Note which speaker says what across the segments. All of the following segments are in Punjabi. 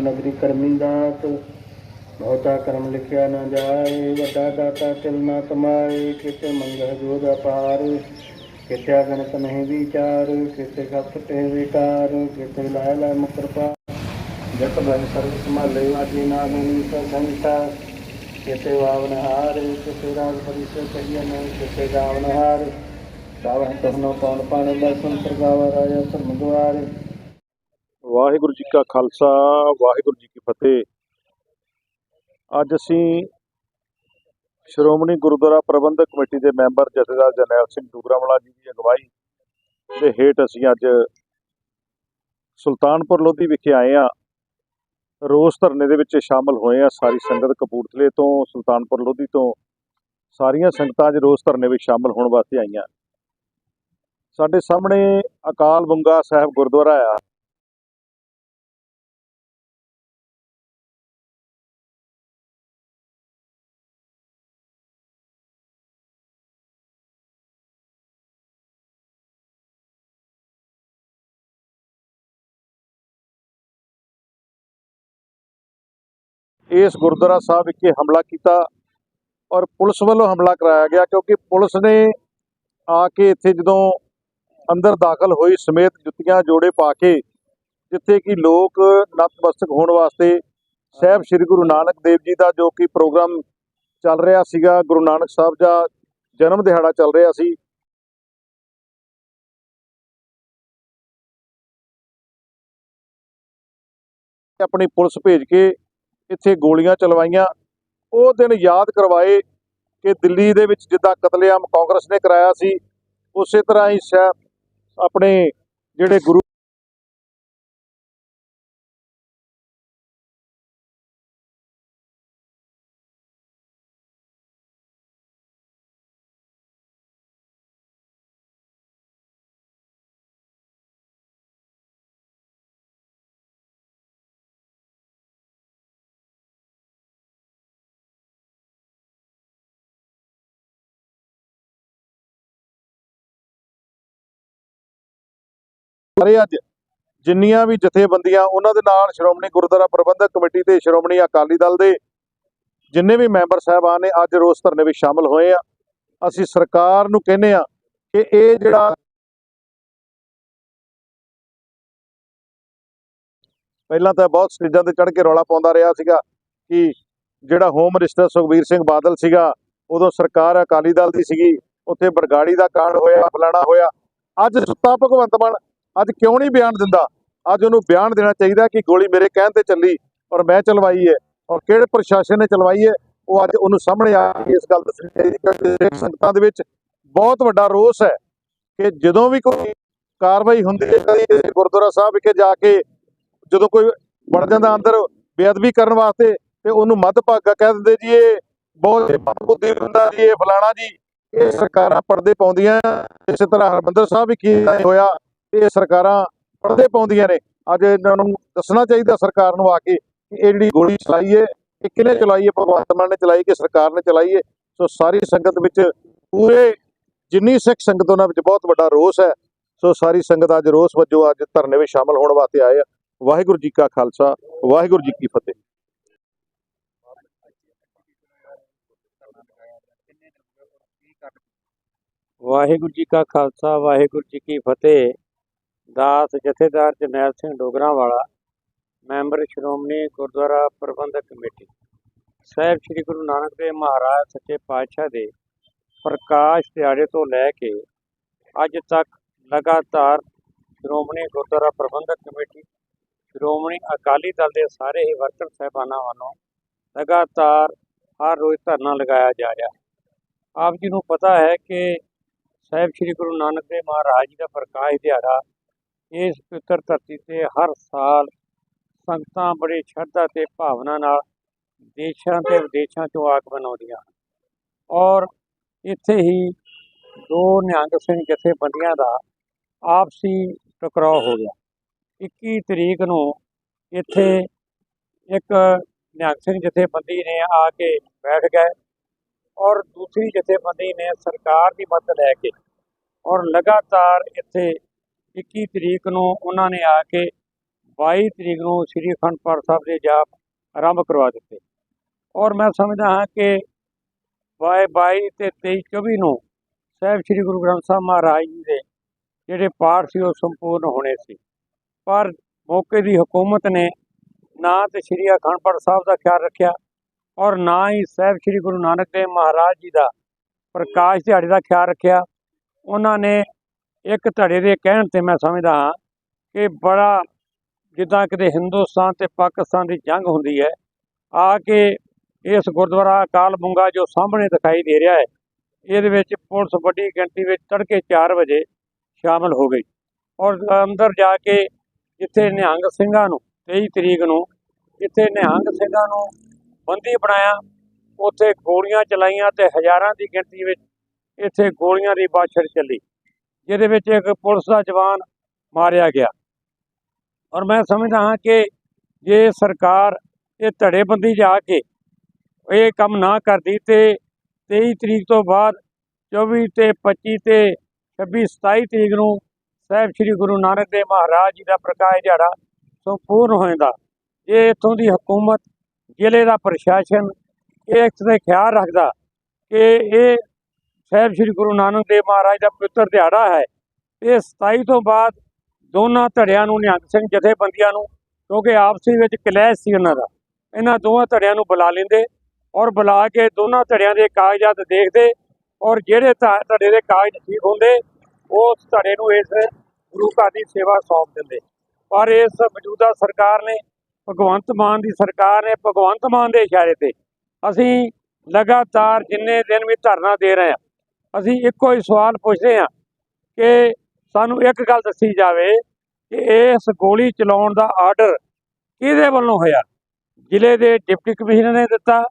Speaker 1: ਨਗਰੀ ਕਰਮੀ ਦਾਤ ਬਹੁਤਾ ਕਰਮ ਲਿਖਿਆ ਨਾ ਜਾਏ, ਵੱਡਾ ਦਾਤਾ ਤਿਲ ਨਾ ਕਮਾਏ, ਕਿਤੇ ਮੰਗਲ ਜੋਦ ਅਪਾਰ, ਕਿਤੇ ਗਣਤ ਨਹੀਂ ਵਿਚਾਰ, ਕਿਤੇ ਗਪ ਤੇ ਵਿਕਾਰ, ਕਿਤੇ ਲਾਇ ਲਾਇ ਮੁਕਰਪਾ ਜਤ ਬਨ ਸਰਬ ਸੰਭਾਲੇ ਆਜੀ ਨਾਮੀ ਸੰਸਾ ਕਿਤੇ ਵਾਵਨ ਹਾਰ, ਕਿਤੇ ਰਾਗ ਪਰਿਸੇ ਕਹੀਏ ਨਾ, ਕਿਤੇ ਗਾਵਨ ਹਾਰ। ਗਾਵਨ ਤਹਨੋ ਪਉਣ ਪਾਣ ਬਸਨ ਪ੍ਰਗਾਵਾ ਰਾਜਾ ਧਰਮ ਦੁਆਰੇ।
Speaker 2: ਵਾਹਿਗੁਰੂ ਜੀ ਕਾ ਖਾਲਸਾ, ਵਾਹਿਗੁਰੂ ਜੀ ਕੀ ਫਤਿਹ। ਅੱਜ ਅਸੀਂ ਸ਼੍ਰੋਮਣੀ ਗੁਰਦੁਆਰਾ ਪ੍ਰਬੰਧਕ ਕਮੇਟੀ ਦੇ ਮੈਂਬਰ ਜਥੇਦਾਰ ਜਰਨੈਲ ਸਿੰਘ ਡੂਗਰਾਵਾਲਾ ਜੀ ਦੀ ਅਗਵਾਈ ਦੇ ਹੇਠ ਅਸੀਂ ਅੱਜ ਸੁਲਤਾਨਪੁਰ ਲੋਧੀ ਵਿਖੇ ਆਏ ਆ ਰੋਸ ਧਰਨੇ ਦੇ ਵਿੱਚ ਸ਼ਾਮਲ ਹੋਏ ਆ ਸਾਰੀ ਸੰਗਤ ਕਪੂਰਥਲੇ ਤੋਂ, ਸੁਲਤਾਨਪੁਰ ਲੋਧੀ ਤੋਂ। ਸਾਰੀਆਂ ਸੰਗਤਾਂ ਅੱਜ ਰੋਸ ਧਰਨੇ ਵਿੱਚ ਸ਼ਾਮਲ ਹੋਣ ਵਾਸਤੇ ਆਈਆਂ। ਸਾਡੇ ਸਾਹਮਣੇ ਅਕਾਲ ਬੰਗਾ ਸਾਹਿਬ ਗੁਰਦੁਆਰਾ ਆ। ਇਸ ਗੁਰਦੁਆਰਾ ਸਾਹਿਬ ਵਿਖੇ ਹਮਲਾ ਕੀਤਾ ਔਰ ਪੁਲਿਸ ਵੱਲੋਂ ਹਮਲਾ ਕਰਾਇਆ ਗਿਆ ਕਿਉਂਕਿ ਪੁਲਿਸ ਨੇ ਆ ਕੇ ਇੱਥੇ ਜਦੋਂ ਅੰਦਰ ਦਾਖਲ ਹੋਈ ਸਮੇਤ ਜੁੱਤੀਆਂ ਜੋੜੇ ਪਾ ਕੇ, ਜਿੱਥੇ ਕਿ ਲੋਕ ਨਤਮਸਤਕ ਹੋਣ ਵਾਸਤੇ ਸਾਹਿਬ ਸ੍ਰੀ ਗੁਰੂ ਨਾਨਕ ਦੇਵ ਜੀ ਦਾ ਜੋ ਕਿ ਪ੍ਰੋਗਰਾਮ ਚੱਲ ਰਿਹਾ ਸੀਗਾ, ਗੁਰੂ ਨਾਨਕ ਸਾਹਿਬ ਦਾ ਜਨਮ ਦਿਹਾੜਾ ਚੱਲ ਰਿਹਾ ਸੀ। ਆਪਣੀ ਪੁਲਿਸ ਭੇਜ ਕੇ ਇੱਥੇ ਗੋਲੀਆਂ ਚਲਵਾਈਆਂ। ਉਹ ਦਿਨ ਯਾਦ ਕਰਵਾਏ ਕਿ ਦਿੱਲੀ ਦੇ ਵਿੱਚ ਜਿੱਦਾਂ ਕਤਲੇਆਮ ਕਾਂਗਰਸ ਨੇ ਕਰਾਇਆ ਸੀ, ਉਸੇ ਤਰ੍ਹਾਂ ਹੀ ਸਾਹਿਬ ਆਪਣੇ ਜਿਹੜੇ ਗੁਰੂ ਸਾਰੇ ਅੱਜ। ਜਿੰਨੀਆਂ ਵੀ ਜਥੇਬੰਦੀਆਂ ਉਹਨਾਂ ਦੇ ਨਾਲ ਸ਼੍ਰੋਮਣੀ ਗੁਰਦੁਆਰਾ ਪ੍ਰਬੰਧਕ ਕਮੇਟੀ ਤੇ ਸ਼੍ਰੋਮਣੀ ਅਕਾਲੀ ਦਲ ਦੇ ਜਿੰਨੇ ਵੀ ਮੈਂਬਰ ਸਾਹਿਬਾਨ ਨੇ ਅੱਜ ਰੋਸ ਧਰਨੇ ਵਿੱਚ ਸ਼ਾਮਲ ਹੋਏ ਆ। ਅਸੀਂ ਸਰਕਾਰ ਨੂੰ ਕਹਿੰਦੇ ਆ ਕਿ ਇਹ ਜਿਹੜਾ ਪਹਿਲਾਂ ਤਾਂ ਬਹੁਤ ਸਟੇਜਾਂ ਤੇ ਚੜ੍ਹ ਕੇ ਰੌਲਾ ਪਾਉਂਦਾ ਰਿਹਾ ਸੀਗਾ ਕਿ ਜਿਹੜਾ ਹੋਮ ਮਿਨਿਸਟਰ ਸੁਖਬੀਰ ਸਿੰਘ ਬਾਦਲ ਸੀਗਾ, ਉਦੋਂ ਸਰਕਾਰ ਅਕਾਲੀ ਦਲ ਦੀ ਸੀਗੀ, ਉੱਥੇ ਬਰਗਾੜੀ ਦਾ ਕਾਂਡ ਹੋਇਆ, ਫਲਾਣਾ ਹੋਇਆ। ਅੱਜ ਸੁੱਤਾ ਭਗਵੰਤ ਮਾਨ ਅੱਜ ਕਿਉਂ ਨਹੀਂ ਬਿਆਨ ਦਿੰਦਾ? ਅੱਜ ਉਹਨੂੰ ਬਿਆਨ ਦੇਣਾ ਚਾਹੀਦਾ ਕਿ ਗੋਲੀ ਮੇਰੇ ਕਹਿਣ ਤੇ ਚੱਲੀ ਔਰ ਮੈਂ ਚਲਵਾਈ ਹੈ ਔਰ ਕਿਹੜੇ ਪ੍ਰਸ਼ਾਸਨ ਨੇ ਚਲਵਾਈ ਹੈ, ਉਹ ਅੱਜ ਉਹਨੂੰ ਸਾਹਮਣੇ ਆ ਕੇ ਇਸ ਗੱਲ ਦੱਸਣੀ ਚਾਹੀਦੀ ਕਿਉਂਕਿ ਸੰਗਤਾਂ ਦੇ ਵਿੱਚ ਬਹੁਤ ਵੱਡਾ ਰੋਸ ਹੈ ਕਿ ਜਦੋਂ ਵੀ ਕੋਈ ਕਾਰਵਾਈ ਹੁੰਦੀ ਹੈ, ਕਦੀ ਗੁਰਦੁਆਰਾ ਸਾਹਿਬ ਵਿਖੇ ਜਾ ਕੇ ਜਦੋਂ ਕੋਈ ਵੜ ਜਾਂਦਾ ਅੰਦਰ ਬੇਅਦਬੀ ਕਰਨ ਵਾਸਤੇ ਤੇ ਉਹਨੂੰ ਮੱਧ ਭਾਗਾ ਕਹਿ ਦਿੰਦੇ ਜੀ, ਇਹ ਬਹੁਤ ਬੁੱਧੀ ਬੰਦਾ ਜੀ, ਇਹ ਫਲਾਣਾ ਜੀ, ਇਹ ਸਰਕਾਰਾਂ ਪਰਦੇ ਪਾਉਂਦੀਆਂ, ਇਸੇ ਤਰ੍ਹਾਂ ਹਰਮੰਦਰ ਸਾਹਿਬ ਵੀ ਕੀ ਹੋਇਆ ਇਹ ਸਰਕਾਰਾਂ ਪਰਦੇ ਪਾਉਂਦੀਆਂ ਨੇ। ਅੱਜ ਇਹਨਾਂ ਨੂੰ ਦੱਸਣਾ ਚਾਹੀਦਾ ਸਰਕਾਰ ਨੂੰ ਆ ਕੇ ਕਿ ਇਹ ਜਿਹੜੀ ਗੋਲੀ ਚਲਾਈ ਹੈ, ਇਹ ਕਿਹਨੇ ਚਲਾਈ ਹੈ? ਭਗਵੰਤ ਮਾਨ ਨੇ ਚਲਾਈ ਕਿ ਸਰਕਾਰ ਨੇ ਚਲਾਈ ਹੈ? ਸੋ ਸਾਰੀ ਸੰਗਤ ਵਿੱਚ ਪੂਰੇ ਜਿੰਨੀ ਸਿੱਖ ਸੰਗਤ ਉਹਨਾਂ ਵਿੱਚ ਬਹੁਤ ਵੱਡਾ ਰੋਸ ਹੈ, ਸੋ ਸਾਰੀ ਸੰਗਤ ਅੱਜ ਰੋਸ ਵਜੋਂ ਅੱਜ ਧਰਨੇ ਵਿੱਚ ਸ਼ਾਮਲ ਹੋਣ ਵਾਸਤੇ ਆਏ ਆ। ਵਾਹਿਗੁਰੂ ਜੀ ਕਾ ਖਾਲਸਾ, ਵਾਹਿਗੁਰੂ ਜੀ ਕੀ ਫਤਿਹ।
Speaker 3: ਵਾਹਿਗੁਰੂ ਜੀ ਕਾ ਖਾਲਸਾ, ਵਾਹਿਗੁਰੂ ਜੀ ਕੀ ਫਤਿਹ। ਦਾਸ ਜਥੇਦਾਰ ਜਰਨੈਲ ਸਿੰਘ ਡੋਗਰਾ ਵਾਲਾ ਮੈਂਬਰ ਸ਼੍ਰੋਮਣੀ ਗੁਰਦੁਆਰਾ ਪ੍ਰਬੰਧਕ ਕਮੇਟੀ। ਸਾਹਿਬ ਸ੍ਰੀ ਗੁਰੂ ਨਾਨਕ ਦੇਵ ਮਹਾਰਾਜ ਸੱਚੇ ਪਾਤਸ਼ਾਹ ਦੇ ਪ੍ਰਕਾਸ਼ ਦਿਹਾੜੇ ਤੋਂ ਲੈ ਕੇ ਅੱਜ ਤੱਕ ਲਗਾਤਾਰ ਸ਼੍ਰੋਮਣੀ ਗੁਰਦੁਆਰਾ ਪ੍ਰਬੰਧਕ ਕਮੇਟੀ, ਸ਼੍ਰੋਮਣੀ ਅਕਾਲੀ ਦਲ ਦੇ ਸਾਰੇ ਹੀ ਵਰਕਰ ਸਾਹਿਬਾਨਾਂ ਵੱਲੋਂ ਲਗਾਤਾਰ ਹਰ ਰੋਜ਼ ਧਰਨਾ ਲਗਾਇਆ ਜਾ ਰਿਹਾ ਹੈ। ਆਪ ਜੀ ਨੂੰ ਪਤਾ ਹੈ ਕਿ ਸਾਹਿਬ ਸ੍ਰੀ ਗੁਰੂ ਨਾਨਕ ਦੇਵ ਮਹਾਰਾਜ ਜੀ ਦਾ ਪ੍ਰਕਾਸ਼ ਦਿਹਾੜਾ ਇਸ ਪਵਿੱਤਰ ਧਰਤੀ ਤੇ ਹਰ ਸਾਲ ਸੰਗਤਾਂ ਬੜੀ ਸ਼ਰਧਾ ਤੇ ਭਾਵਨਾ ਨਾਲ ਦੇਸ਼ਾਂ ਤੇ ਵਿਦੇਸ਼ਾਂ ਚੋਂ ਆਕ ਬਣਾਉਂਦੀਆਂ ਹਨ। ਔਰ ਇੱਥੇ ਹੀ ਦੋ ਨਿਹੰਗ ਸਿੰਘ ਜਥੇਬੰਦੀਆਂ ਦਾ ਆਪਸੀ ਟਕਰਾਅ ਹੋ ਗਿਆ। 21 ਤਰੀਕ ਨੂੰ ਇੱਥੇ ਇੱਕ ਨਿਹੰਗ ਸਿੰਘ ਜਥੇਬੰਦੀ ਨੇ ਆ ਕੇ ਬੈਠ ਗਏ ਔਰ ਦੂਸਰੀ ਜਥੇਬੰਦੀ ਨੇ ਸਰਕਾਰ ਦੀ ਮਦਦ ਲੈ ਕੇ ਔਰ ਲਗਾਤਾਰ ਇੱਥੇ 21 ਤਰੀਕ ਨੂੰ ਉਹਨਾਂ ਨੇ ਆ ਕੇ 22 ਤਰੀਕ ਨੂੰ ਸ੍ਰੀ ਅਖੰਡ ਪਾਠ ਸਾਹਿਬ ਦੇ ਜਾਪ ਆਰੰਭ ਕਰਵਾ ਦਿੱਤੇ। ਔਰ ਮੈਂ ਸਮਝਦਾ ਹਾਂ ਕਿ 22 ਤੇ 23 24 ਨੂੰ ਸਾਹਿਬ ਸ੍ਰੀ ਗੁਰੂ ਗ੍ਰੰਥ ਸਾਹਿਬ ਮਹਾਰਾਜ ਜੀ ਦੇ ਜਿਹੜੇ ਪਾਠ ਸੀ ਉਹ ਸੰਪੂਰਨ ਹੋਣੇ ਸੀ। ਪਰ ਮੌਕੇ ਦੀ ਹਕੂਮਤ ਨੇ ਨਾ ਤੇ ਸ੍ਰੀ ਅਖੰਡ ਪਾਠ ਸਾਹਿਬ ਦਾ ਖਿਆਲ ਰੱਖਿਆ ਔਰ ਨਾ ਹੀ ਸਾਹਿਬ ਸ੍ਰੀ ਗੁਰੂ ਨਾਨਕ ਦੇਵ ਮਹਾਰਾਜ ਜੀ ਦਾ ਪ੍ਰਕਾਸ਼ ਦਿਹਾੜੇ ਦਾ ਖਿਆਲ ਰੱਖਿਆ। ਉਹਨਾਂ ਨੇ ਇੱਕ ਧੜੇ ਦੇ ਕਹਿਣ ਤੇ ਮੈਂ ਸਮਝਦਾ ਹਾਂ ਕਿ ਬੜਾ ਜਿੱਦਾਂ ਕਿਤੇ ਹਿੰਦੁਸਤਾਨ ਤੇ ਪਾਕਿਸਤਾਨ ਦੀ ਜੰਗ ਹੁੰਦੀ ਹੈ, ਆ ਕੇ ਇਸ ਗੁਰਦੁਆਰਾ ਅਕਾਲ ਬੁੰਗਾ ਜੋ ਸਾਹਮਣੇ ਦਿਖਾਈ ਦੇ ਰਿਹਾ ਹੈ, ਇਹਦੇ ਵਿੱਚ ਪੁਲਿਸ ਵੱਡੀ ਗਿਣਤੀ ਵਿੱਚ ਤੜਕੇ 4 ਵਜੇ ਸ਼ਾਮਲ ਹੋ ਗਈ ਔਰ ਅੰਦਰ ਜਾ ਕੇ ਜਿੱਥੇ ਨਿਹੰਗ ਸਿੰਘਾਂ ਨੂੰ 23 ਤਰੀਕ ਨੂੰ ਜਿੱਥੇ ਨਿਹੰਗ ਸਿੰਘਾਂ ਨੂੰ ਬੰਦੀ ਬਣਾਇਆ, ਉੱਥੇ ਗੋਲੀਆਂ ਚਲਾਈਆਂ ਤੇ ਹਜ਼ਾਰਾਂ ਦੀ ਗਿਣਤੀ ਵਿੱਚ ਇੱਥੇ ਗੋਲੀਆਂ ਦੀ ਬਾਛੜ ਚੱਲੀ। ਜਿਹਦੇ ਵਿੱਚ ਇੱਕ ਪੁਲਿਸ ਦਾ ਜਵਾਨ ਮਾਰਿਆ ਗਿਆ। ਔਰ ਮੈਂ ਸਮਝਦਾ ਹਾਂ ਕਿ ਜੇ ਸਰਕਾਰ ਇਹ ਧੜੇਬੰਦੀ ਜਾ ਕੇ ਇਹ ਕੰਮ ਨਾ ਕਰਦੀ ਤੇ 23 ਤਰੀਕ ਤੋਂ ਬਾਅਦ 24 ਤੇ 25 ਤੇ 26 27 ਤਰੀਕ ਨੂੰ ਸਾਹਿਬ ਸ੍ਰੀ ਗੁਰੂ ਨਾਨਕ ਦੇਵ ਮਹਾਰਾਜ ਜੀ ਦਾ ਪ੍ਰਕਾਸ਼ ਦਿਹਾੜਾ ਸੰਪੂਰਨ ਹੋ ਜਾਂਦਾ। ਇਹ ਇੱਥੋਂ ਦੀ ਹਕੂਮਤ, ਜ਼ਿਲ੍ਹੇ ਦਾ ਪ੍ਰਸ਼ਾਸਨ, ਇਹ ਇਸ ਦਾ ਖਿਆਲ ਰੱਖਦਾ ਕਿ ਇਹ ਸਾਹਿਬ ਸ੍ਰੀ ਗੁਰੂ ਨਾਨਕ ਦੇਵ ਮਹਾਰਾਜ ਦਾ ਪਵਿੱਤਰ ਦਿਹਾੜਾ ਹੈ ਇਹ 27 ਤੋਂ ਬਾਅਦ ਦੋਨਾਂ ਧੜਿਆਂ ਨੂੰ ਨਿਹੰਗ ਸਿੰਘ ਜਥੇਬੰਦੀਆਂ ਨੂੰ, ਕਿਉਂਕਿ ਆਪਸੀ ਵਿੱਚ ਕਲੈਸ਼ ਸੀ ਉਹਨਾਂ ਦਾ, ਇਹਨਾਂ ਦੋਵਾਂ ਧੜਿਆਂ ਨੂੰ ਬੁਲਾ ਲੈਂਦੇ ਔਰ ਬੁਲਾ ਕੇ ਦੋਨਾਂ ਧੜਿਆਂ ਦੇ ਕਾਗਜ਼ਾਤ ਦੇਖਦੇ ਔਰ ਜਿਹੜੇ ਧਾ- ਧੜੇ ਦੇ ਕਾਗਜ਼ ਠੀਕ ਹੁੰਦੇ, ਉਸ ਧੜੇ ਨੂੰ ਇਸ ਗੁਰੂ ਘਰ ਦੀ ਸੇਵਾ ਸੌਂਪ ਦਿੰਦੇ। ਪਰ ਇਸ ਮੌਜੂਦਾ ਸਰਕਾਰ ਨੇ, ਭਗਵੰਤ ਮਾਨ ਦੀ ਸਰਕਾਰ ਨੇ ਭਗਵੰਤ ਮਾਨ ਦੇ ਇਸ਼ਾਰੇ ਤੇ ਅਸੀਂ ਲਗਾਤਾਰ ਜਿੰਨੇ ਦਿਨ ਵੀ ਧਰਨਾ ਦੇ ਰਹੇ ਹਾਂ ਅਸੀਂ ਇੱਕੋ ਹੀ ਸਵਾਲ ਪੁੱਛਦੇ ਹਾਂ ਕਿ ਸਾਨੂੰ ਇੱਕ ਗੱਲ ਦੱਸੀ ਜਾਵੇ ਕਿ ਇਸ ਗੋਲੀ ਚਲਾਉਣ ਦਾ ਆਰਡਰ ਕਿਹਦੇ ਵੱਲੋਂ ਹੋਇਆ? ਜ਼ਿਲ੍ਹੇ ਦੇ ਡਿਪਟੀ ਕਮਿਸ਼ਨਰ ਨੇ ਦਿੱਤਾ,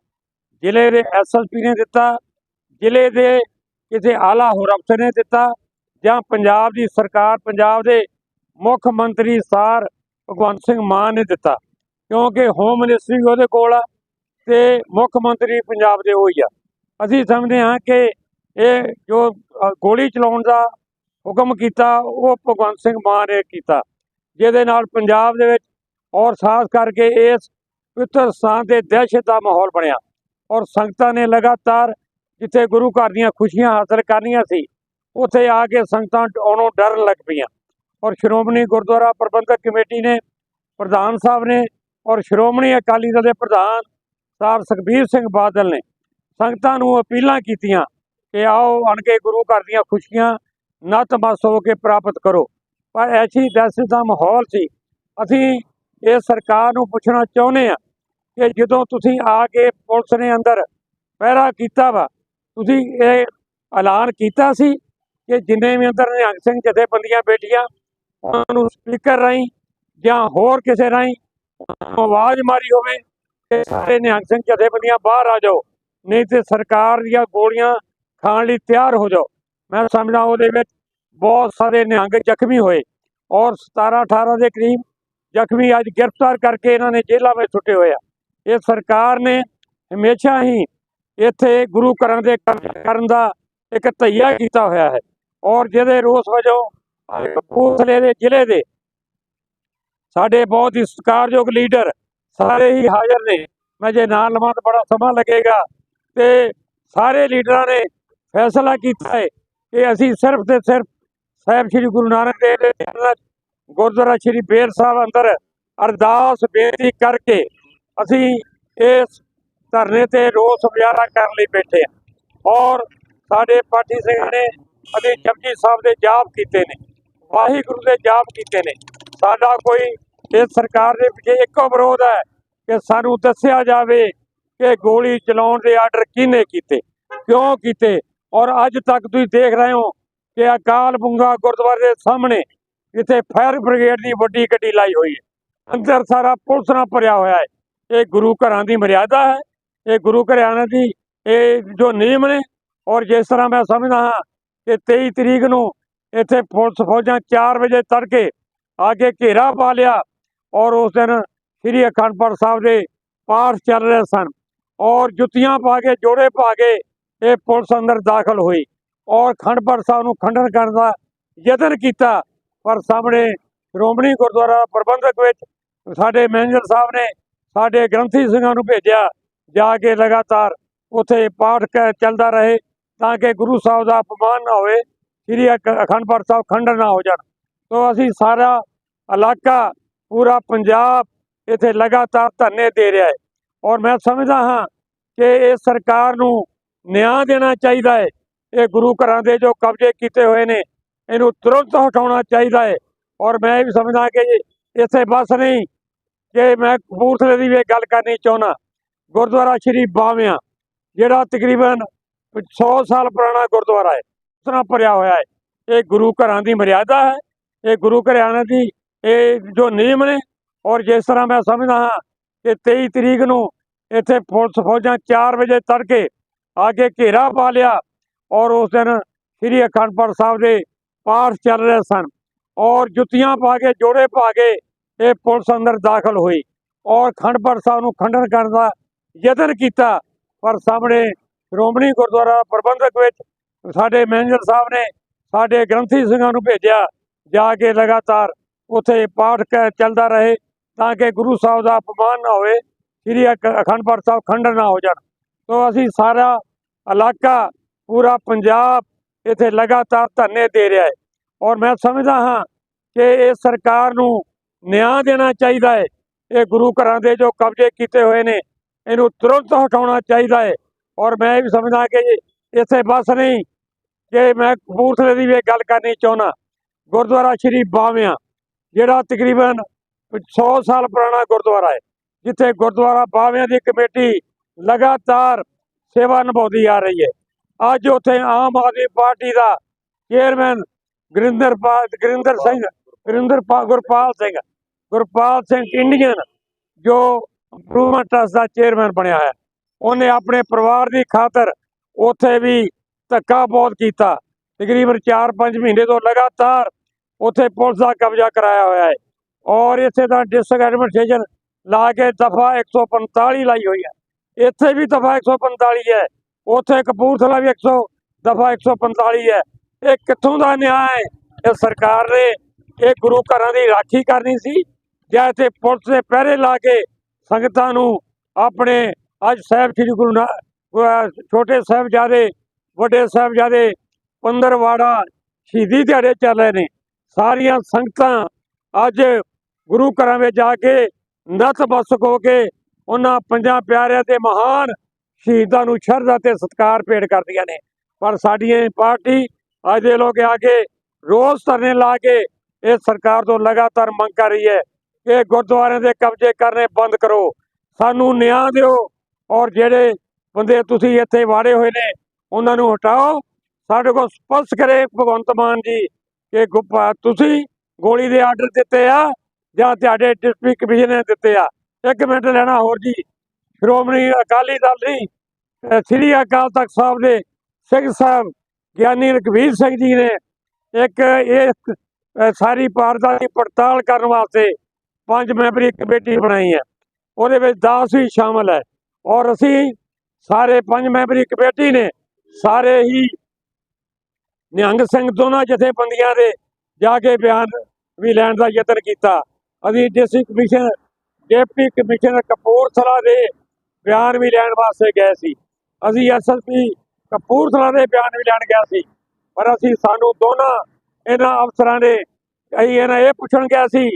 Speaker 3: ਜ਼ਿਲ੍ਹੇ ਦੇ ਐਸਐਸਪੀ ਨੇ ਦਿੱਤਾ, ਜ਼ਿਲ੍ਹੇ ਦੇ ਕਿਸੇ ਆਲਾ ਹੋਰ ਅਫਸਰ ਨੇ ਦਿੱਤਾ ਜਾਂ ਪੰਜਾਬ ਦੀ ਸਰਕਾਰ, ਪੰਜਾਬ ਦੇ ਮੁੱਖ ਮੰਤਰੀ ਸਾਰ ਭਗਵੰਤ ਸਿੰਘ ਮਾਨ ਨੇ ਦਿੱਤਾ? ਕਿਉਂਕਿ ਹੋਮ ਮਿਨਿਸਟਰੀ ਉਹਦੇ ਕੋਲ ਆ ਤੇ ਮੁੱਖ ਮੰਤਰੀ ਪੰਜਾਬ ਦੇ ਉਹੀ ਆ। ਅਸੀਂ ਸਮਝਦੇ ਹਾਂ ਕਿ ਇਹ ਜੋ ਗੋਲੀ ਚਲਾਉਣ ਦਾ ਹੁਕਮ ਕੀਤਾ, ਉਹ ਭਗਵੰਤ ਸਿੰਘ ਮਾਨ ਨੇ ਕੀਤਾ। ਜਿਹਦੇ ਨਾਲ ਪੰਜਾਬ ਦੇ ਵਿੱਚ ਔਰ ਖਾਸ ਕਰਕੇ ਇਸ ਪਵਿੱਤਰ ਸਥਾਨ ਤੇ ਦਹਿਸ਼ਤ ਦਾ ਮਾਹੌਲ ਬਣਿਆ। ਔਰ ਸੰਗਤਾਂ ਨੇ ਲਗਾਤਾਰ ਜਿੱਥੇ ਗੁਰੂ ਘਰ ਦੀਆਂ ਖੁਸ਼ੀਆਂ ਹਾਸਲ ਕਰਨੀਆਂ ਸੀ, ਉੱਥੇ ਆ ਕੇ ਸੰਗਤਾਂ ਆਉਣੋਂ ਡਰਨ ਲੱਗ ਪਈਆਂ। ਔਰ ਸ਼੍ਰੋਮਣੀ ਗੁਰਦੁਆਰਾ ਪ੍ਰਬੰਧਕ ਕਮੇਟੀ ਨੇ, ਪ੍ਰਧਾਨ ਸਾਹਿਬ ਨੇ ਔਰ ਸ਼੍ਰੋਮਣੀ ਅਕਾਲੀ ਦਲ ਦੇ ਪ੍ਰਧਾਨ ਸਾਹਿਬ ਸੁਖਬੀਰ ਸਿੰਘ ਬਾਦਲ ਨੇ ਸੰਗਤਾਂ ਨੂੰ ਅਪੀਲਾਂ ਕੀਤੀਆਂ ਕਿ ਆਓ ਆਣ ਕੇ ਗੁਰੂ ਘਰ ਦੀਆਂ ਖੁਸ਼ੀਆਂ ਨਤਮਸਤ ਹੋ ਕੇ ਪ੍ਰਾਪਤ ਕਰੋ। ਪਰ ਐਸੀ ਦਹਿਸ਼ਤ ਦਾ ਮਾਹੌਲ ਸੀ। ਅਸੀਂ ਇਹ ਸਰਕਾਰ ਨੂੰ ਪੁੱਛਣਾ ਚਾਹੁੰਦੇ ਆ ਕਿ ਜਦੋਂ ਤੁਸੀਂ ਆ ਕੇ ਪੁਲਿਸ ਨੇ ਅੰਦਰ ਪਹਿਰਾ ਕੀਤਾ ਵਾ, ਤੁਸੀਂ ਇਹ ਐਲਾਨ ਕੀਤਾ ਸੀ ਕਿ ਜਿੰਨੇ ਵੀ ਅੰਦਰ ਨਿਹੰਗ ਸਿੰਘ ਜਥੇਬੰਦੀਆਂ ਬੈਠੀਆਂ, ਉਹਨਾਂ ਨੂੰ ਸਪੀਕਰ ਰਾਹੀਂ ਜਾਂ ਹੋਰ ਕਿਸੇ ਰਾਹੀਂ ਆਵਾਜ਼ ਮਾਰੀ ਹੋਵੇ ਕਿ ਸਾਰੇ ਨਿਹੰਗ ਸਿੰਘ ਜਥੇਬੰਦੀਆਂ ਬਾਹਰ ਆ ਜਾਓ। ਨਹੀਂ ਤੇ ਸਰਕਾਰ ਦੀਆਂ ਗੋਲੀਆਂ ਖਾਣ ਲਈ ਤਿਆਰ ਹੋ ਜਾਓ। ਮੈਂ ਸਮਝਦਾ ਉਹਦੇ ਵਿੱਚ ਬਹੁਤ ਸਾਰੇ ਨਿਹੰਗ ਜ਼ਖਮੀ ਹੋਏ ਔਰ 17 18 ਦੇ ਕਰੀਬ ਜ਼ਖਮੀ ਅੱਜ ਗ੍ਰਿਫਤਾਰ ਕਰਕੇ ਇਹਨਾਂ ਨੇ ਜੇਲ੍ਹਾਂ ਵਿੱਚ ਸੁੱਟੇ ਹੋਏ ਆ। ਇਹ ਸਰਕਾਰ ਨੇ ਹਮੇਸ਼ਾ ਹੀ ਇੱਥੇ ਗੁਰੂ ਘਰਾਂ ਦੇ ਕਰਨ ਦਾ ਇੱਕ ਧਈਆ ਕੀਤਾ ਹੋਇਆ ਹੈ ਔਰ ਜਿਹਦੇ ਰੋਸ ਵਜੋਂ ਕਪੂਰਥਲੇ ਦੇ ਜ਼ਿਲ੍ਹੇ ਦੇ ਸਾਡੇ ਬਹੁਤ ਹੀ ਸਤਿਕਾਰਯੋਗ ਲੀਡਰ ਸਾਰੇ ਹੀ ਹਾਜ਼ਰ ਨੇ। ਮੈਂ ਜੇ ਨਾਂ ਲਵਾਂ ਤਾਂ ਬੜਾ ਸਮਾਂ ਲੱਗੇਗਾ ਤੇ ਸਾਰੇ ਲੀਡਰਾਂ ਨੇ ਫੈਸਲਾ ਕੀਤਾ ਹੈ ਕਿ ਅਸੀਂ ਸਿਰਫ ਤੇ ਸਿਰਫ ਸਾਹਿਬ ਸ੍ਰੀ ਗੁਰੂ ਨਾਨਕ ਦੇਵ ਦੇ ਗੁਰਦੁਆਰਾ ਸ੍ਰੀ ਬੇਰ ਸਾਹਿਬ ਅੰਦਰ ਅਰਦਾਸ ਬੇਨਤੀ ਕਰਕੇ ਅਸੀਂ ਇਸ ਧਰਨੇ ਤੇ ਰੋਸ ਮੁਜ਼ਾਹਰਾ ਕਰਨ ਲਈ ਬੈਠੇ ਹਾਂ। ਔਰ ਸਾਡੇ ਪਾਠੀ ਸਿੰਘ ਨੇ ਅਤੇ ਜਪਜੀ ਸਾਹਿਬ ਦੇ ਜਾਪ ਕੀਤੇ ਨੇ, ਵਾਹਿਗੁਰੂ ਦੇ ਜਾਪ ਕੀਤੇ ਨੇ। ਸਾਡਾ ਕੋਈ ਇਸ ਸਰਕਾਰ ਦੇ ਪਿੱਛੇ ਇੱਕੋ ਵਿਰੋਧ ਹੈ ਕਿ ਸਾਨੂੰ ਦੱਸਿਆ ਜਾਵੇ ਕਿ ਗੋਲੀ ਚਲਾਉਣ ਦੇ ਆਰਡਰ ਕਿਹਨੇ ਕੀਤੇ, ਕਿਉਂ ਕੀਤੇ ਔਰ ਅੱਜ ਤੱਕ ਤੁਸੀਂ ਦੇਖ ਰਹੇ ਹੋ ਕਿ ਅਕਾਲ ਬੁੰਗਾ ਗੁਰਦੁਆਰੇ ਦੇ ਸਾਹਮਣੇ ਇੱਥੇ ਫਾਇਰ ਬ੍ਰਿਗੇਡ ਦੀ ਵੱਡੀ ਗੱਡੀ ਲਾਈ ਹੋਈ ਹੈ। ਅੰਦਰ ਸਾਰਾ ਪੁਲਿਸ ਨਾਲ ਭਰਿਆ ਹੋਇਆ ਹੈ। ਇਹ ਗੁਰੂ ਘਰਾਂ ਦੀ ਮਰਿਆਦਾ ਹੈ। ਇਹ ਗੁਰੂ ਘਰਾਂ ਦੀ ਇਹ ਜੋ ਨਿਯਮ ਨੇ ਔਰ ਜਿਸ ਤਰ੍ਹਾਂ ਮੈਂ ਸਮਝਦਾ ਹਾਂ ਕਿ 23 ਤਰੀਕ ਨੂੰ ਇੱਥੇ ਪੁਲਿਸ ਫੌਜਾਂ 4 ਵਜੇ ਤੜਕੇ ਆ ਕੇ ਘੇਰਾ ਪਾ ਲਿਆ ਔਰ ਉਸ ਦਿਨ ਸ੍ਰੀ ਅਖੰਡ ਪਾਠ ਸਾਹਿਬ ਦੇ ਪਾਠ ਚੱਲ ਰਹੇ ਸਨ। ਔਰ ਜੁੱਤੀਆਂ ਪਾ ਕੇ, ਜੋੜੇ ਪਾ ਕੇ ਇਹ ਪੁਲਿਸ ਅੰਦਰ ਦਾਖਲ ਹੋਈ ਔਰ ਅਖੰਡ ਪਾਠ ਸਾਹਿਬ ਨੂੰ ਖੰਡਨ ਕਰਨ ਦਾ ਯਤਨ ਕੀਤਾ। ਪਰ ਸਾਹਮਣੇ ਸ਼੍ਰੋਮਣੀ ਗੁਰਦੁਆਰਾ ਪ੍ਰਬੰਧਕ ਵਿੱਚ ਸਾਡੇ ਮੈਨੇਜਰ ਸਾਹਿਬ ਨੇ ਸਾਡੇ ਗ੍ਰੰਥੀ ਸਿੰਘਾਂ ਨੂੰ ਭੇਜਿਆ ਜਾ ਕੇ ਲਗਾਤਾਰ ਉੱਥੇ ਪਾਠ ਕ- ਚੱਲਦਾ ਰਹੇ ਤਾਂ ਕਿ ਗੁਰੂ ਸਾਹਿਬ ਦਾ ਅਪਮਾਨ ਨਾ ਹੋਵੇ, ਸ੍ਰੀ ਅਖ- ਅਖੰਡ ਪਾਠ ਸਾਹਿਬ ਖੰਡਨ ਨਾ ਹੋ ਜਾਣ। ਤੋਂ ਅਸੀਂ ਸਾਰਾ ਇਲਾਕਾ, ਪੂਰਾ ਪੰਜਾਬ ਇੱਥੇ ਲਗਾਤਾਰ ਧਰਨੇ ਦੇ ਰਿਹਾ ਹੈ। ਔਰ ਮੈਂ ਸਮਝਦਾ ਹਾਂ ਕਿ ਇਹ ਸਰਕਾਰ ਨੂੰ ਨਿਆਂ ਦੇਣਾ ਚਾਹੀਦਾ ਹੈ ਇਹ ਗੁਰੂ ਘਰਾਂ ਦੇ ਜੋ ਕਬਜ਼ੇ ਕੀਤੇ ਹੋਏ ਨੇ, ਇਹਨੂੰ ਤੁਰੰਤ ਹਟਾਉਣਾ ਚਾਹੀਦਾ ਹੈ ਔਰ ਮੈਂ ਇਹ ਵੀ ਸਮਝਦਾ ਕਿ ਇਸੇ ਬਸ ਨਹੀਂ ਕਿ ਮੈਂ ਕਪੂਰਥਲੇ ਦੀ ਵੀ ਗੱਲ ਕਰਨੀ ਚਾਹੁੰਦਾ, ਗੁਰਦੁਆਰਾ ਸ਼੍ਰੀ ਬਾਵਿਆਂ, ਜਿਹੜਾ ਤਕਰੀਬਨ 100 ਸਾਲ ਪੁਰਾਣਾ ਗੁਰਦੁਆਰਾ ਹੈ ਉਸ ਨਾਲ ਭਰਿਆ ਹੋਇਆ ਹੈ ਇਹ ਗੁਰੂ ਘਰਾਂ ਦੀ ਮਰਿਆਦਾ ਹੈ। ਇਹ ਗੁਰੂ ਘਰਾਂ ਦੀ ਇਹ ਜੋ ਨਿਯਮ ਨੇ, ਔਰ ਜਿਸ ਤਰ੍ਹਾਂ ਮੈਂ ਸਮਝਦਾ ਹਾਂ ਕਿ 23 ਤਰੀਕ ਨੂੰ ਇੱਥੇ ਪੁਲਿਸ ਫੌਜਾਂ 4 ਵਜੇ ਤੜਕੇ ਆ ਕੇ ਘੇਰਾ ਪਾ ਲਿਆ ਔਰ ਉਸ ਦਿਨ ਸ੍ਰੀ ਅਖੰਡ ਪਾਠ ਸਾਹਿਬ ਦੇ ਪਾਠ ਚੱਲ ਰਹੇ ਸਨ ਔਰ ਜੁੱਤੀਆਂ ਪਾ ਕੇ, ਜੋੜੇ ਪਾ ਕੇ ਇਹ ਪੁਲਿਸ ਅੰਦਰ ਦਾਖਲ ਹੋਈ ਔਰ ਅਖੰਡ ਪਾਠ ਸਾਹਿਬ ਨੂੰ ਖੰਡਨ ਕਰਨ ਦਾ ਯਤਨ ਕੀਤਾ। ਪਰ ਸਾਹਮਣੇ ਸ਼੍ਰੋਮਣੀ ਗੁਰਦੁਆਰਾ ਪ੍ਰਬੰਧਕ ਵਿੱਚ ਸਾਡੇ ਮੈਨੇਜਰ ਸਾਹਿਬ ਨੇ ਸਾਡੇ ਗ੍ਰੰਥੀ ਸਿੰਘਾਂ ਨੂੰ ਭੇਜਿਆ ਜਾ ਕੇ ਲਗਾਤਾਰ ਉੱਥੇ ਪਾਠ ਕ- ਚੱਲਦਾ ਰਹੇ ਤਾਂ ਕਿ ਗੁਰੂ ਸਾਹਿਬ ਦਾ ਅਪਮਾਨ ਨਾ ਹੋਵੇ, ਸ੍ਰੀ ਅਖ- ਅਖੰਡ ਪਾਠ ਸਾਹਿਬ ਖੰਡਨ ਨਾ ਹੋ ਜਾਣ। ਤੋਂ ਅਸੀਂ ਸਾਰਾ ਇਲਾਕਾ ਪੂਰਾ ਪੰਜਾਬ ਇੱਥੇ ਲਗਾਤਾਰ ਧਰਨੇ ਦੇ ਰਿਹਾ ਹੈ। ਔਰ ਮੈਂ ਸਮਝਦਾ ਹਾਂ ਕਿ ਇਹ ਸਰਕਾਰ ਨੂੰ ਨਿਆਂ ਦੇਣਾ ਚਾਹੀਦਾ ਹੈ। ਇਹ ਗੁਰੂ ਘਰਾਂ ਦੇ ਜੋ ਕਬਜ਼ੇ ਕੀਤੇ ਹੋਏ ਨੇ, ਇਹਨੂੰ ਤੁਰੰਤ ਹਟਾਉਣਾ ਚਾਹੀਦਾ ਹੈ। ਔਰ ਮੈਂ ਇਹ ਵੀ ਸਮਝਦਾ ਕਿ ਇਸੇ ਬਸ ਨਹੀਂ ਕਿ ਮੈਂ ਕਪੂਰਥਲੇ ਦੀ ਵੀ ਗੱਲ ਕਰਨੀ ਚਾਹੁੰਦਾ, ਗੁਰਦੁਆਰਾ ਸ਼੍ਰੀ ਬਾਵਿਆਂ, ਜਿਹੜਾ ਤਕਰੀਬਨ 100 ਸਾਲ ਪੁਰਾਣਾ ਗੁਰਦੁਆਰਾ ਹੈ, ਜਿੱਥੇ ਗੁਰਦੁਆਰਾ ਬਾਵਿਆਂ ਦੀ ਕਮੇਟੀ ਲਗਾਤਾਰ ਸੇਵਾ ਨਿਭਾਉਂਦੀ ਆ ਰਹੀ ਹੈ ਅੱਜ ਉੱਥੇ ਆਮ ਆਦਮੀ ਪਾਰਟੀ ਦਾ ਚੇਅਰਮੈਨ ਗੁਰਿੰਦਰ ਪਾਲ ਗੁਰਿੰਦਰ ਸਿੰਘ ਗੁਰਿੰਦਰ ਪਾ ਗੁਰਪਾਲ ਸਿੰਘ ਗੁਰਪਾਲ ਸਿੰਘ ਇੰਡੀਅਨ ਜੋ ਇੰਪਰੂਵਮੈਂਟ ਟਰਸਟ ਦਾ ਚੇਅਰਮੈਨ ਬਣਿਆ ਹੈ ਉਹਨੇ ਆਪਣੇ ਪਰਿਵਾਰ ਦੀ ਖਾਤਰ ਉੱਥੇ ਵੀ ਧੱਕਾ ਬਹੁਤ ਕੀਤਾ ਤਕਰੀਬਨ 4-5 ਮਹੀਨੇ ਤੋਂ ਲਗਾਤਾਰ ਉੱਥੇ ਪੁਲਿਸ ਦਾ ਕਬਜ਼ਾ ਕਰਾਇਆ ਹੋਇਆ ਹੈ ਔਰ ਇੱਥੇ ਤਾਂ ਡਿਸਟ੍ਰਿਕਟ ਐਡਮਿਨਿਸਟ੍ਰੇਸ਼ਨ ਲਾ ਕੇ ਦਫਾ 145 ਲਾਈ ਹੋਈ ਹੈ ਇੱਥੇ ਵੀ ਦਫਾ 145 ਹੈ। ਉੱਥੇ ਕਪੂਰਥਲਾ ਵੀ 100 ਦਫਾ 145 ਹੈ। ਇਹ ਕਿੱਥੋਂ ਦਾ ਨਿਆਂ ਹੈ? ਇਹ ਸਰਕਾਰ ਨੇ ਇਹ ਗੁਰੂ ਘਰਾਂ ਦੀ ਰਾਖੀ ਕਰਨੀ ਸੀ। ਜਾਂ ਇੱਥੇ ਪੁਲਿਸ ਦੇ ਪਹਿਰੇ ਲਾ ਕੇ ਸੰਗਤਾਂ ਨੂੰ ਆਪਣੇ ਅੱਜ ਸਾਹਿਬ ਸ੍ਰੀ ਗੁਰੂ ਨਾ ਛੋਟੇ ਸਾਹਿਬਜ਼ਾਦੇ, ਵੱਡੇ ਸਾਹਿਬਜ਼ਾਦੇ ਪੰਦਰਵਾੜਾ ਸ਼ਹੀਦੀ ਦਿਹਾੜੇ ਚੱਲ ਰਹੇ ਨੇ। ਸਾਰੀਆਂ ਸੰਗਤਾਂ ਅੱਜ ਗੁਰੂ ਘਰਾਂ ਵਿੱਚ ਜਾ ਕੇ ਨਤਮਸਤਕ ਹੋ ਕੇ ਉਹਨਾਂ ਪੰਜਾਂ ਪਿਆਰਿਆਂ ਦੇ ਮਹਾਨ ਸ਼ਹੀਦਾਂ ਨੂੰ ਸ਼ਰਧਾ ਤੇ ਸਤਿਕਾਰ ਭੇਟ ਕਰਦੀਆਂ ਨੇ। ਪਰ ਸਾਡੀ ਪਾਰਟੀ ਅੱਜ ਦੇ ਲੋਕ ਆ ਕੇ ਰੋਜ਼ ਧਰਨੇ ਲਾ ਕੇ ਇਹ ਸਰਕਾਰ ਤੋਂ ਲਗਾਤਾਰ ਮੰਗ ਕਰ ਰਹੀ ਹੈ ਕਿ ਗੁਰਦੁਆਰਿਆਂ ਦੇ ਕਬਜ਼ੇ ਕਰਨੇ ਬੰਦ ਕਰੋ। ਸਾਨੂੰ ਨਿਆਂ ਦਿਓ ਔਰ ਜਿਹੜੇ ਬੰਦੇ ਤੁਸੀਂ ਇੱਥੇ ਵਾੜੇ ਹੋਏ ਨੇ, ਉਹਨਾਂ ਨੂੰ ਹਟਾਓ। ਸਾਡੇ ਕੋਲ ਸਪਸ਼ਟ ਕਰੇ ਭਗਵੰਤ ਮਾਨ ਜੀ ਕਿ ਗੁੱਪਾ ਤੁਸੀਂ ਗੋਲੀ ਦੇ ਆਰਡਰ ਦਿੱਤੇ ਆ ਜਾਂ ਤੁਹਾਡੇ ਡਿਸਟ੍ਰਿਕਟ ਕਮਿਸ਼ਨ ਨੇ ਦਿੱਤੇ ਆ। ਇੱਕ ਮਿੰਟ ਲੈਣਾ ਹੋਰ ਜੀ। ਸ਼੍ਰੋਮਣੀ ਅਕਾਲੀ ਦਲ ਨਹੀਂ ਸ੍ਰੀ ਅਕਾਲ ਤਖਤ ਸਾਹਿਬ ਦੇ ਸਿੰਘ ਸਾਹਿਬ ਗਿਆਨੀ ਰਘਵੀਰ ਸਿੰਘ ਜੀ ਨੇ ਇੱਕ ਇਹ ਸਾਰੀ ਪਾਰਦਾ ਦੀ ਪੜਤਾਲ ਕਰਨ ਵਾਸਤੇ ਪੰਜ ਮੈਂਬਰੀ ਕਮੇਟੀ ਬਣਾਈ ਹੈ। ਉਹਦੇ ਵਿੱਚ ਦਾਸ ਵੀ ਸ਼ਾਮਲ ਹੈ। ਔਰ ਅਸੀਂ ਸਾਰੇ ਪੰਜ ਮੈਂਬਰੀ ਕਮੇਟੀ ਨੇ ਸਾਰੇ ਹੀ ਨਿਹੰਗ ਸਿੰਘ ਦੋਨਾਂ ਜਥੇਬੰਦੀਆਂ ਦੇ ਜਾ ਕੇ ਬਿਆਨ ਵੀ ਲੈਣ ਦਾ ਯਤਨ ਕੀਤਾ। ਅਸੀਂ district commission deputy commissioner Kapurthala ਦੇ ਬਿਆਨ ਵੀ ਲੈਣ ਵਾਸਤੇ ਗਏ ਸੀ। ਅਸੀਂ ਐਸਐਸਪੀ ਕਪੂਰਥਲਾ ਦੇ ਬਿਆਨ ਵੀ ਲੈਣ ਗਿਆ ਸੀ। ਪਰ ਅਸੀਂ ਸਾਨੂੰ ਦੋਨਾਂ ਇਹਨਾਂ ਅਫਸਰਾਂ ਨੇ ਅਸੀਂ ਇਹਨਾਂ ਇਹ ਪੁੱਛਣ ਗਿਆ ਸੀ,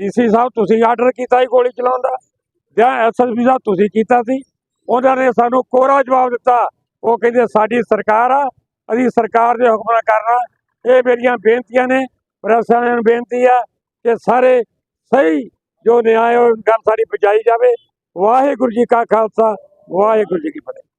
Speaker 3: ਡੀਸੀ ਸਾਹਿਬ, ਤੁਸੀਂ ਆਰਡਰ ਕੀਤਾ ਸੀ ਗੋਲੀ ਚਲਾਉਣ ਦਾ? ਜਾਂ ਐਸਐਸਪੀ ਸਾਹਿਬ, ਤੁਸੀਂ ਕੀਤਾ ਸੀ? ਉਹਨਾਂ ਨੇ ਸਾਨੂੰ ਕੋਰਾ ਜਵਾਬ ਦਿੱਤਾ। ਉਹ ਕਹਿੰਦੇ, ਸਾਡੀ ਸਰਕਾਰ ਆ, ਅਸੀਂ ਸਰਕਾਰ ਦੇ ਹੁਕਮ ਨਾਲ ਕਰਨਾ ਇਹ ਮੇਰੀਆਂ ਬੇਨਤੀਆਂ ਨੇ। ਪ੍ਰਸ਼ਾਸਨ ਨੂੰ ਬੇਨਤੀ ਆ ਕਿ ਸਾਰੇ ਸਹੀ ਜੋ ਨਿਆਂ ਹੈ, ਉਹ ਗੱਲ ਸਾਡੀ ਬਚਾਈ ਜਾਵੇ। ਵਾਹਿਗੁਰੂ ਜੀ ਕਾ ਖਾਲਸਾ, ਵਾਹਿਗੁਰੂ ਜੀ ਕੀ ਫਤਿਹ।